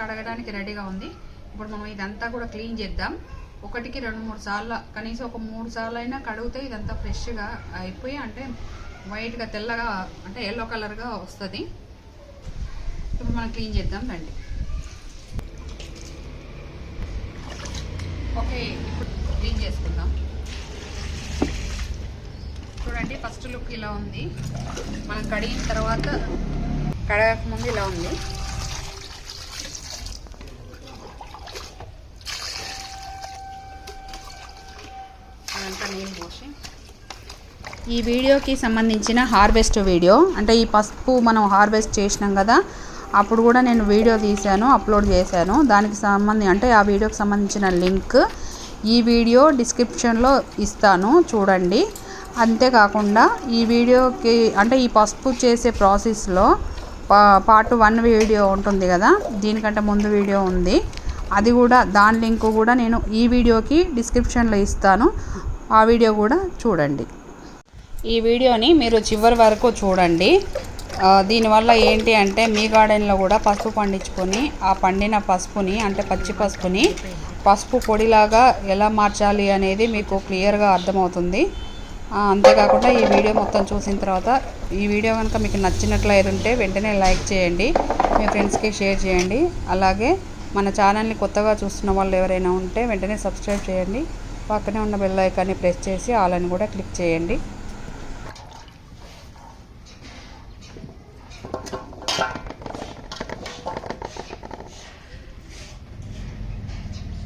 కడగడానికి రెడీగా ఉంది. ఇప్పుడు మనం ఇదంతా కూడా క్లీన్ చేద్దాం. ఒకటికి రెండు మూడు సార్లు కనీసం ఒక మూడు సార్లు అయినా కడిగితే ఇదంతా ఫ్రెష్గా అయిపోయి అంటే వైట్గా తెల్లగా అంటే ఎల్లో కలర్గా వస్తుంది. ఇప్పుడు మనం క్లీన్ చేద్దాం రండి. ఓకే ఇప్పుడు క్లీన్ చేసుకుందాం. చూడండి ఫస్ట్ లుక్ ఇలా ఉంది. మనం కడిగిన తర్వాత కడగక ముందు ఇలా ఉంది. ఈ వీడియోకి సంబంధించిన హార్వెస్ట్ వీడియో అంటే ఈ పసుపు మనం హార్వెస్ట్ చేసినాం కదా అప్పుడు కూడా నేను వీడియో తీశాను అప్లోడ్ చేశాను. దానికి సంబంధించి అంటే ఆ వీడియోకి సంబంధించిన లింక్ ఈ వీడియో డిస్క్రిప్షన్లో ఇస్తాను చూడండి. అంతేకాకుండా ఈ వీడియోకి అంటే ఈ పసుపు చేసే ప్రాసెస్లో పా పార్ట్ వన్ వీడియో ఉంటుంది కదా దీనికంటే ముందు వీడియో ఉంది. అది కూడా దాని లింక్ కూడా నేను ఈ వీడియోకి డిస్క్రిప్షన్లో ఇస్తాను. ఆ వీడియో కూడా చూడండి. ఈ వీడియోని మీరు చివరి వరకు చూడండి. దీనివల్ల ఏంటి అంటే మీ గార్డెన్లో కూడా పసుపు పండించుకొని ఆ పండిన పసుపుని అంటే పచ్చి పసుపుని పసుపు పొడిలాగా ఎలా మార్చాలి అనేది మీకు క్లియర్గా అర్థమవుతుంది. అంతేకాకుండా ఈ వీడియో మొత్తం చూసిన తర్వాత ఈ వీడియో కనుక మీకు నచ్చినట్లయితే ఉంటే వెంటనే లైక్ చేయండి మీ ఫ్రెండ్స్కి షేర్ చేయండి. అలాగే మన ఛానల్ని కొత్తగా చూస్తున్న వాళ్ళు ఎవరైనా ఉంటే వెంటనే సబ్స్క్రైబ్ చేయండి. పక్కనే ఉన్న బెల్ ఐకాన్ని ప్రెస్ చేసి ఆల్ అని కూడా క్లిక్ చేయండి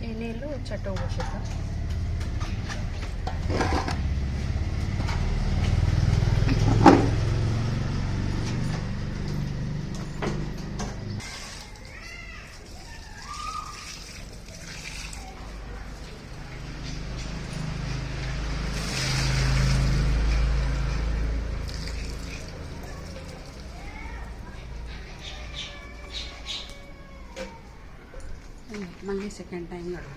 ఈ నీళ్ళు చెట్టు పోసేద్దాం మళ్ళీ సెకండ్ టైం కడుగు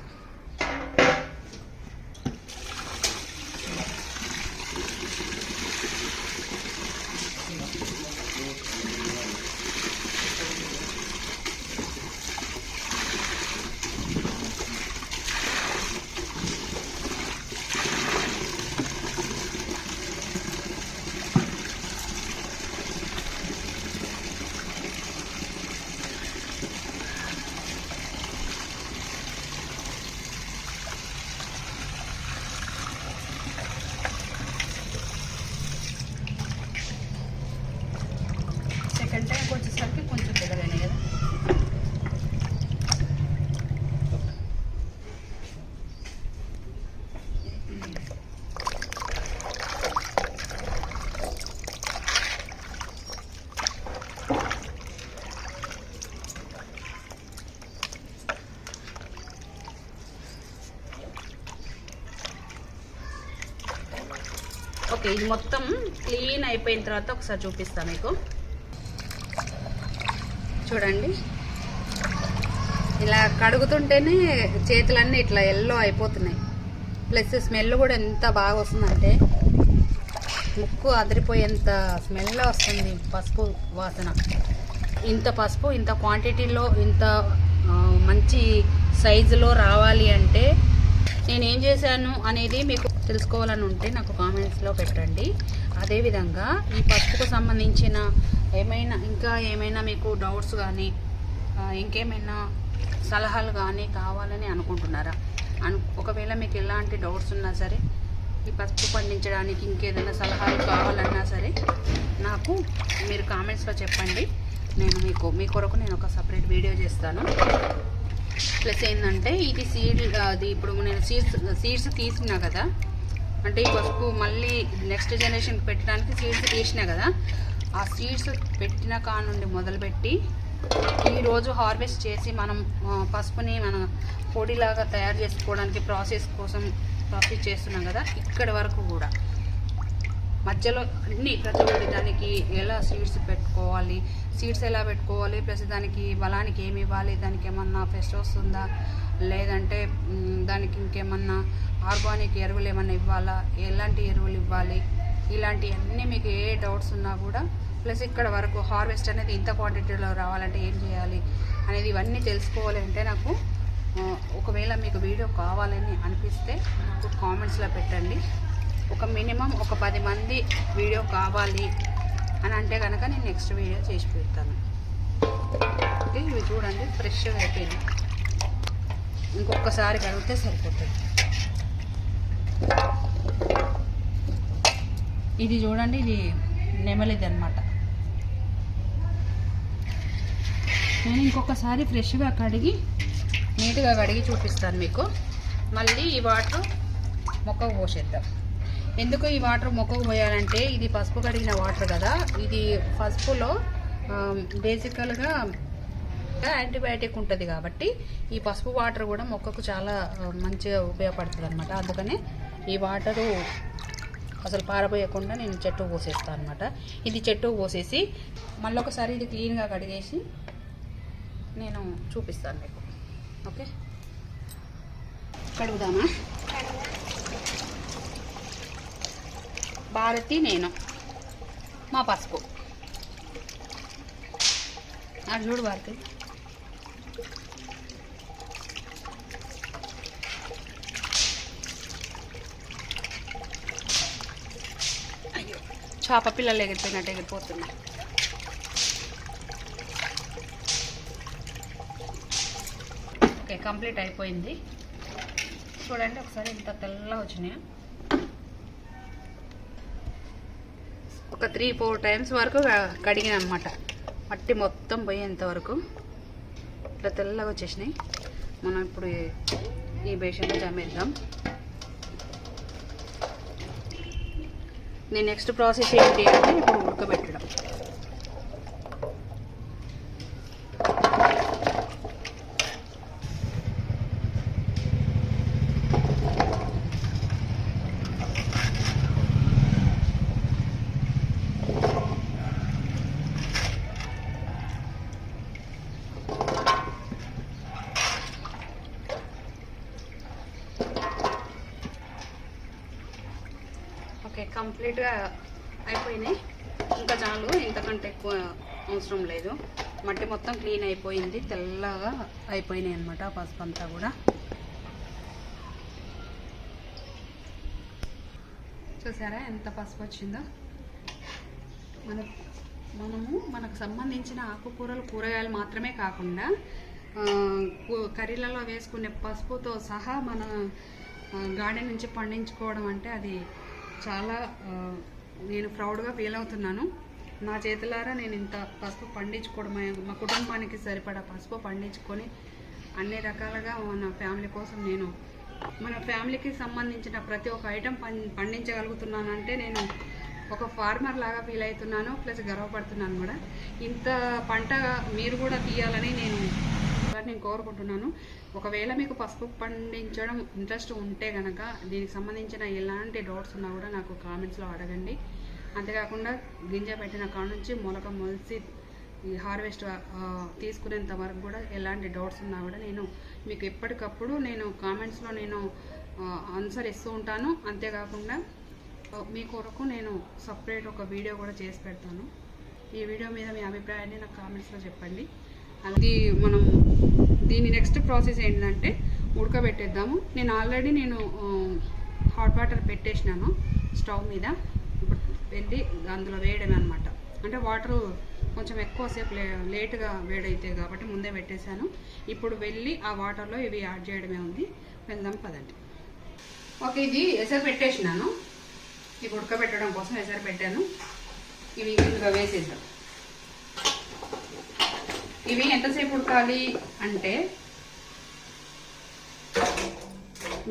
సెకండ్ టైం వచ్చేసరికి కొంచెం పెద్దగానే కదా ఓకే ఇది మొత్తం క్లీన్ అయిపోయిన తర్వాత ఒకసారి చూపిస్తాను మీకు. చూడండి. ఇలా కడుగుతుంటేనే చేతులన్నీ ఇట్లా ఎల్లో అయిపోతున్నాయి. ప్లస్ స్మెల్ కూడా ఎంత బాగా వస్తుందంటే ముక్కు అదిరిపోయేంత స్మెల్ వస్తుంది పసుపు వాసన. ఇంత పసుపు ఇంత క్వాంటిటీలో ఇంత మంచి సైజులో రావాలి అంటే నేను ఏం చేశాను అనేది మీకు తెలుసుకోవాలని ఉంటే నాకు కామెంట్స్లో పెట్టండి. అదేవిధంగా ఈ పసుపుకు సంబంధించిన ఏమైనా ఇంకా ఏమైనా మీకు డౌట్స్ కానీ ఇంకేమైనా సలహాలు కానీ కావాలని అనుకుంటున్నారా? అను ఒకవేళ మీకు ఎలాంటి డౌట్స్ ఉన్నా సరే ఈ పసుపు పండించడానికి ఇంకేదైనా సలహాలు కావాలన్నా సరే నాకు మీరు కామెంట్స్లో చెప్పండి. నేను మీకు మీ కొరకు నేను ఒక సపరేట్ వీడియో చేస్తాను. ప్లస్ ఏంటంటే ఇది సీడ్ అది ఇప్పుడు నేను సీడ్స్ సీడ్స్ తీసినా కదా అంటే ఈ పసుపు మళ్ళీ నెక్స్ట్ జనరేషన్కి పెట్టడానికి సీడ్స్ తీసినా కదా ఆ సీడ్స్ పెట్టిన కానుండి మొదలుపెట్టి ఈరోజు హార్వెస్ట్ చేసి మనం పసుపుని మన పొడిలాగా తయారు చేసుకోవడానికి ప్రాసెస్ కోసం ప్రాసెస్ చేస్తున్నాం కదా ఇక్కడి వరకు కూడా. మధ్యలో అన్ని ప్రతి ఒక్కటి దానికి ఎలా సీడ్స్ పెట్టుకోవాలి సీడ్స్ ఎలా పెట్టుకోవాలి ప్లస్ దానికి బలానికి ఏమి ఇవ్వాలి దానికి ఏమన్నా ఫెస్ట్ వస్తుందా లేదంటే దానికి ఇంకేమన్నా ఆర్గానిక్ ఎరువులు ఏమన్నా ఇవ్వాలా ఎలాంటి ఎరువులు ఇవ్వాలి ఇలాంటివన్నీ మీకు ఏ డౌట్స్ ఉన్నా కూడా ప్లస్ ఇక్కడ వరకు హార్వెస్ట్ అనేది ఇంత క్వాంటిటీలో రావాలంటే ఏం చేయాలి అనేది ఇవన్నీ తెలుసుకోవాలి అంటే నాకు ఒకవేళ మీకు వీడియో కావాలని అనిపిస్తే నాకు కామెంట్స్లో పెట్టండి. ఒక మినిమం ఒక పది మంది వీడియో కావాలి అని అంటే కనుక నేను నెక్స్ట్ వీడియో చేసి పెడతాను. ఓకే ఇవి చూడండి ఫ్రెష్గా అయిపోయింది ఇంకొకసారి కడిగితే సరిపోతుంది. ఇది చూడండి ఇది నెమలిది అనమాట నేను ఇంకొకసారి ఫ్రెష్గా కడిగి నీట్గా కడిగి చూపిస్తాను మీకు. మళ్ళీ ఈ వాటర్ మొక్కకు పోసేద్దాం. ఎందుకు ఈ వాటర్ మొక్కకు పోయాలంటే ఇది పసుపు కడిగిన వాటర్ కదా. ఇది పసుపులో బేసికల్గా యాంటీబయాటిక్ ఉంటుంది కాబట్టి ఈ పసుపు వాటర్ కూడా మొక్కకు చాలా మంచిగా ఉపయోగపడుతుంది అనమాట అందుకనే ఈ వాటరు అసలు పారబోయకుండా నేను చెట్టు పోసేస్తాను అనమాట ఇది చెట్టు పోసేసి మళ్ళీ ఒకసారి ఇది క్లీన్గా కడిగేసి నేను చూపిస్తాను మీకు. ఓకే? కడుగుదామా? భారతి నేను. మా పసుపు. అది చూడు భారతి. అయ్యో చేప పిల్లలు ఎగిరిపోయినట్టు ఎగిరిపోతున్నాయి. ఓకే కంప్లీట్ అయిపోయింది. చూడండి ఒకసారి ఇంత తెల్లగా వచ్చినాయి? ఒక త్రీ ఫోర్ టైమ్స్ వరకు కడిగిన అనమాట మట్టి మొత్తం పోయేంత వరకు ఇట్లా తెల్లగా వచ్చేసినాయి. మనం ఇప్పుడు ఈ- బేషన్లో జమేద్దాం. నేను నెక్స్ట్ ప్రాసెస్ ఏంటి అంటే ఇప్పుడు ఉడకబెట్టడం ఓకే కంప్లీట్గా అయిపోయినాయి. ఇంకా చాలు ఇంతకంటే ఎక్కువ అవసరం లేదు. మట్టి మొత్తం క్లీన్ అయిపోయింది తెల్లగా అయిపోయినాయి అనమాట పసుపు అంతా కూడా. చూసారా ఎంత పసుపు వచ్చిందో? మన మనము మనకు సంబంధించిన ఆకుకూరలు కూరగాయలు మాత్రమే కాకుండా కర్రీలలో వేసుకునే పసుపుతో సహా మన గార్డెన్ నుంచి పండించుకోవడం అంటే అది చాలా నేను ప్రౌడ్గా ఫీల్ అవుతున్నాను. నా చేతులారా నేను ఇంత పసుపు పండించుకోవడం మా కుటుంబానికి సరిపడా పసుపు పండించుకొని అన్ని రకాలుగా మన ఫ్యామిలీ కోసం నేను మన ఫ్యామిలీకి సంబంధించిన ప్రతి ఒక్క ఐటెం పం పండించగలుగుతున్నానంటే నేను ఒక ఫార్మర్ లాగా ఫీల్ అవుతున్నాను ప్లస్ గర్వపడుతున్నాను కూడా. ఇంత పంట మీరు కూడా తీయాలని నేను నేను కోరుకుంటున్నాను. ఒకవేళ మీకు పసుపు పండించడం ఇంట్రెస్ట్ ఉంటే కనుక దీనికి సంబంధించిన ఎలాంటి డౌట్స్ ఉన్నా కూడా నాకు కామెంట్స్లో అడగండి. అంతేకాకుండా గింజ పెట్టిన కాడ నుంచి మొలక మొలిసి ఈ హార్వెస్ట్ తీసుకునేంత వరకు కూడా ఎలాంటి డౌట్స్ ఉన్నా కూడా నేను మీకు ఎప్పటికప్పుడు నేను కామెంట్స్లో నేను ఆన్సర్ ఇస్తూ ఉంటాను. అంతేకాకుండా మీ కొరకు నేను సపరేట్ ఒక వీడియో కూడా చేసి పెడతాను. ఈ వీడియో మీద మీ అభిప్రాయాన్ని నాకు కామెంట్స్లో చెప్పండి. అది మనం దీని నెక్స్ట్ ప్రాసెస్ ఏంటంటే ఉడకబెట్టేద్దాము. నేను ఆల్రెడీ నేను హాట్ వాటర్ పెట్టేసినాను స్టవ్ మీద. ఇప్పుడు వెళ్ళి అందులో వేయడమే అనమాట అంటే వాటర్ కొంచెం ఎక్కువసేపు లే లేట్గా వేడైతాయి కాబట్టి ముందే పెట్టేశాను. ఇప్పుడు వెళ్ళి ఆ వాటర్లో ఇవి యాడ్ చేయడమే ఉంది. వెళ్దాం పదండి. ఓకే ఇది ఎసరు పెట్టేసినాను. ఇవి ఉడకబెట్టడం కోసం ఎసరు పెట్టాను. ఇవి ఇందులో వేసేద్దాం. ఇవి ఎంతసేపు ఉడకాలి అంటే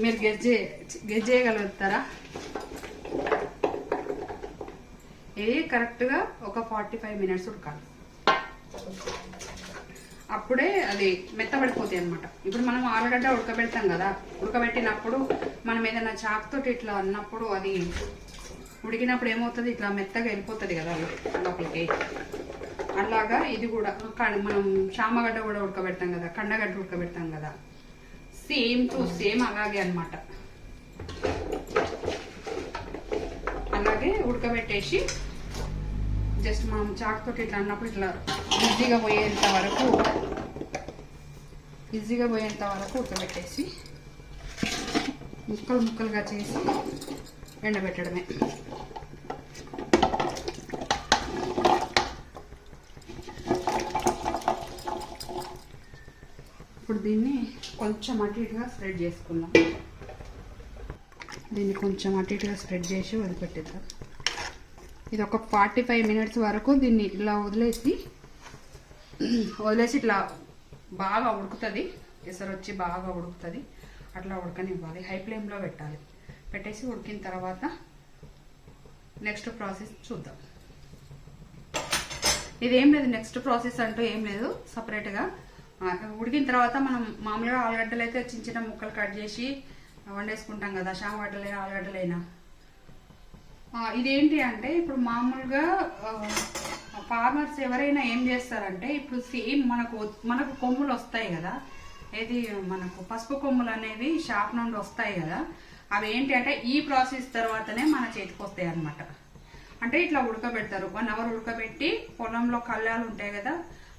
మీరు గెజ్జే గెజ్జేయగలుగుతారా ఇవి చేయగలుగుతారా? కరెక్ట్గా ఒక ఫార్టీ ఫైవ్ మినిట్స్ ఉడకాలి. అప్పుడే అది మెత్తబడిపోతాయి అనమాట ఇప్పుడు మనం ఆలుగడ్డ ఉడకబెడతాం కదా ఉడకబెట్టినప్పుడు మనం ఏదైనా చాకుతోటి ఇట్లా అన్నప్పుడు అది ఉడికినప్పుడు ఏమవుతుంది? ఇట్లా మెత్తగా వెళ్ళిపోతుంది కదా లోపలికి. అలాగా ఇది కూడా మనం చామగడ్డ కూడా ఉడకబెడతాం కదా కండగడ్డ ఉడకబెడతాం కదా. సేమ్ టు సేమ్ అలాగే అనమాట అలాగే ఉడకబెట్టేసి జస్ట్ మనం చాకుతోటి ఇట్లా అన్నప్పుడు ఇట్లా ఈజీగా పోయేంత వరకు ఈజీగా పోయేంత వరకు ఉడకబెట్టేసి ముక్కలు ముక్కలుగా చేసి ఎండబెట్టడమే ఇప్పుడు దీన్ని కొంచెం అటు ఇటుగా స్ప్రెడ్ చేసుకుందాం. దీన్ని కొంచెం అటు ఇటుగా స్ప్రెడ్ చేసి వదిలిపెట్టేద్దాం. ఇది ఒక ఫార్టీ ఫైవ్ మినిట్స్ వరకు దీన్ని ఇలా వదిలేసి వదిలేసి ఇట్లా బాగా ఉడుకుతుంది. ఎసరు వచ్చి బాగా ఉడుకుతుంది. అట్లా ఉడకనివ్వాలి. హై ఫ్లేమ్లో పెట్టాలి. పెట్టేసి ఉడికిన తర్వాత నెక్స్ట్ ప్రాసెస్ చూద్దాం. ఇదేం లేదు. నెక్స్ట్ ప్రాసెస్ అంటూ ఏం లేదు. సపరేట్గా ఉడికిన తర్వాత మనం మామూలుగా ఆలుగడ్డలు అయితే చిన్న చిన్న ముక్కలు కట్ చేసి వండేసుకుంటాం కదా శామగడ్డలైనా ఆలుగడ్డలైనా ఇదేంటి అంటే ఇప్పుడు మామూలుగా ఫార్మర్స్ ఎవరైనా ఏం చేస్తారంటే ఇప్పుడు సేమ్ మనకు మనకు కొమ్ములు వస్తాయి కదా ఏది మనకు పసుపు కొమ్ములు అనేవి షాప్ నుండి వస్తాయి కదా అవి ఏంటి అంటే ఈ ప్రాసెస్ తర్వాతనే మన చేతికి వస్తాయి అన్నమాట. అంటే ఇట్లా ఉడకబెడతారు. వన్ అవర్ ఉడకబెట్టి పొలంలో కళ్ళాలు ఉంటాయి కదా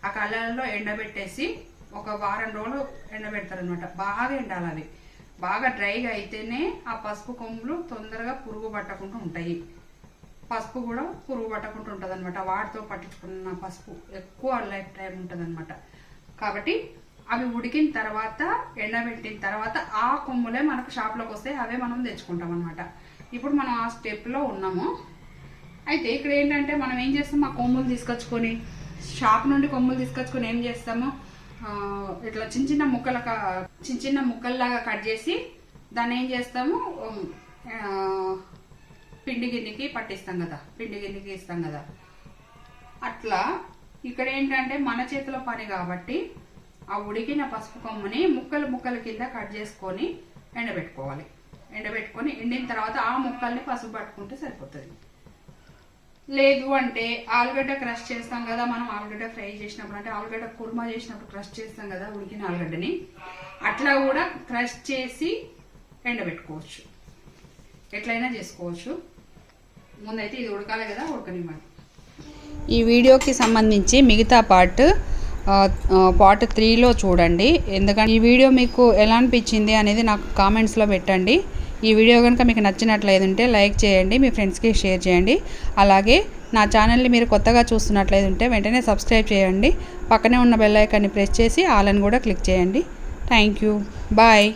ఆ కళ్ళాలలో ఎండబెట్టేసి ఒక వారం రోజులు ఎండబెడతారు అనమాట బాగా ఎండాలి అవి. బాగా డ్రైగా అయితేనే ఆ పసుపు కొమ్ములు తొందరగా పురుగు పట్టకుండా ఉంటాయి. పసుపు కూడా పురుగు పట్టకుండా ఉంటుంది అనమాట వాటితో పట్టించుకున్న పసుపు ఎక్కువ లైఫ్ టైం ఉంటుంది అనమాట కాబట్టి అవి ఉడికిన తర్వాత ఎండబెట్టిన తర్వాత ఆ కొమ్ములే మనకు షాప్లోకి వస్తే అవే మనం తెచ్చుకుంటాం అనమాట ఇప్పుడు మనం ఆ స్టెప్లో ఉన్నాము. అయితే ఇక్కడ ఏంటంటే మనం ఏం చేస్తాం? ఆ కొమ్ములు తీసుకొచ్చుకొని షాప్ నుండి కొమ్ములు తీసుకొచ్చుకొని ఏం చేస్తాము? ఇట్లా చిన్న చిన్న ముక్కల చిన్న చిన్న ముక్కల్లాగా కట్ చేసి దాన్ని ఏం చేస్తాము? పిండి గిన్నెకి పట్టిస్తాం కదా. పిండి గిన్నెకి ఇస్తాం కదా. అట్లా ఇక్కడ ఏంటంటే మన చేతిలో పని కాబట్టి ఆ ఉడికిన పసుపు కొమ్ముని ముక్కలు ముక్కల కింద కట్ చేసుకొని ఎండబెట్టుకోవాలి. ఎండబెట్టుకొని ఎండిన తర్వాత ఆ ముక్కల్ని పసుపు పట్టుకుంటే సరిపోతుంది. లేదు అంటే ఆలుగడ్డ క్రష్ చేస్తాం కదా మనం ఆలుగడ్డ ఫ్రై చేసినప్పుడు అంటే ఆలుగడ్డ కుర్మా చేసినప్పుడు క్రష్ చేస్తాం కదా ఉడికిన ఆలుగడ్డని. అట్లా కూడా క్రష్ చేసి ఎండబెట్టుకోవచ్చు. ఎట్లయినా చేసుకోవచ్చు. ముందైతే ఇది ఉడకాలి కదా ఉడకనివ్వాలి ఈ వీడియోకి సంబంధించి మిగతా పార్ట్ పార్ట్ త్రీలో చూడండి. ఎందుకంటే ఈ వీడియో మీకు ఎలా అనిపించింది అనేది నాకు కామెంట్స్లో పెట్టండి. ఈ వీడియో కనుక మీకు నచ్చినట్లయితే లైక్ చేయండి మీ ఫ్రెండ్స్కి షేర్ చేయండి. అలాగే నా ఛానల్ని మీరు కొత్తగా చూస్తున్నట్లయితే వెంటనే సబ్స్క్రైబ్ చేయండి. పక్కనే ఉన్న బెల్ ఐకాన్ని ప్రెస్ చేసి ఆల్ అని కూడా క్లిక్ చేయండి. Thank you bye.